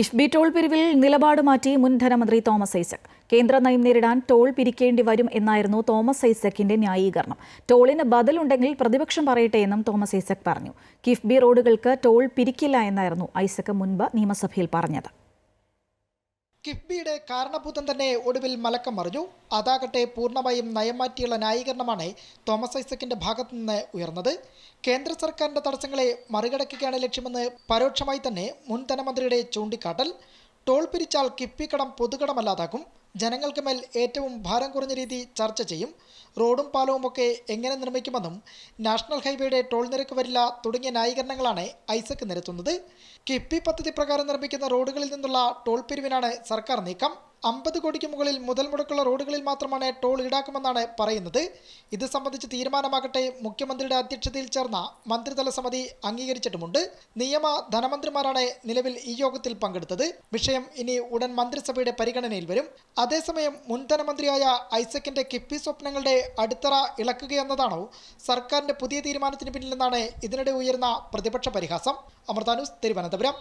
KIIFB toll പിരിവിൽ നിലപാട് മാറ്റി മുൻ ധനമന്ത്രി തോമസ് ഐസക്. കേന്ദ്ര നയം നേരിടാൻ ടോൾ പിരിക്കേണ്ടി വരും എന്നായിരുന്നു തോമസ് ഐസക്കിന്റെ ന്യായീകരണം. ടോളിന് ബദലുണ്ടെങ്കിൽ പ്രതിപക്ഷം പറയട്ടെ എന്നും തോമസ് ഐസക് പറഞ്ഞു. കിഫ്ബി റോഡുകൾക്ക് ടോൾ പിരിക്കില്ല എന്നായിരുന്നു ഐസക് മുൻപ് നിയമസഭയിൽ പറഞ്ഞത്. കിഫ്ബിയുടെ കാരണഭൂതം തന്നെ ഒടുവിൽ മലക്കം മറിഞ്ഞു. അതാകട്ടെ പൂർണമായും നയം മാറ്റിയുള്ള ന്യായീകരണമാണ് തോമസ് ഐസക്കിന്റെ ഭാഗത്തു നിന്ന് ഉയർന്നത്. കേന്ദ്ര സർക്കാരിന്റെ തടസ്സങ്ങളെ മറികടക്കുകയാണ് ലക്ഷ്യമെന്ന് പരോക്ഷമായി തന്നെ മുൻ ധനമന്ത്രിയുടെ ചൂണ്ടിക്കാട്ടൽ. ടോൾ പിരിച്ചാൽ കിഫ്ബി കടം പൊതുകടമല്ലാതാക്കും. ജനങ്ങൾക്ക് മേൽ ഏറ്റവും ഭാരം കുറഞ്ഞ രീതി ചർച്ച ചെയ്യും. റോഡും പാലവും ഒക്കെ എങ്ങനെ നിർമ്മിക്കുമെന്നും നാഷണൽ ഹൈവേയുടെ ടോൾ നിരക്ക് വരില്ല തുടങ്ങിയ ന്യായീകരണങ്ങളാണ് ഐസക് നിരത്തുന്നത്. കിഫ്ബി പദ്ധതി പ്രകാരം നിർമ്മിക്കുന്ന റോഡുകളിൽ നിന്നുള്ള ടോൾ പിരിവിനാണ് സർക്കാർ നീക്കം. അമ്പത് കോടിക്ക് മുകളിൽ മുതൽ മുടക്കുള്ള റോഡുകളിൽ മാത്രമാണ് ടോൾ ഈടാക്കുമെന്നാണ് പറയുന്നത്. ഇത് സംബന്ധിച്ച് തീരുമാനമാകട്ടെ മുഖ്യമന്ത്രിയുടെ അധ്യക്ഷതയിൽ ചേർന്ന മന്ത്രിതല സമിതി അംഗീകരിച്ചിട്ടുമുണ്ട്. നിയമ ധനമന്ത്രിമാരാണ് നിലവിൽ ഈ യോഗത്തിൽ പങ്കെടുത്തത്. വിഷയം ഇനി ഉടൻ മന്ത്രിസഭയുടെ പരിഗണനയിൽ വരും. അതേസമയം മുൻ ധനമന്ത്രിയായ ഐസക്കിന്റെ കിഫ്ബി സ്വപ്നങ്ങളുടെ അടിത്തറ ഇളക്കുകയെന്നതാണോ സർക്കാരിന്റെ പുതിയ തീരുമാനത്തിന് പിന്നിലെന്നാണ് ഇതിനിടെ ഉയർന്ന പ്രതിപക്ഷ പരിഹാസം. അമൃതാനൂസ് തിരുവനന്തപുരം.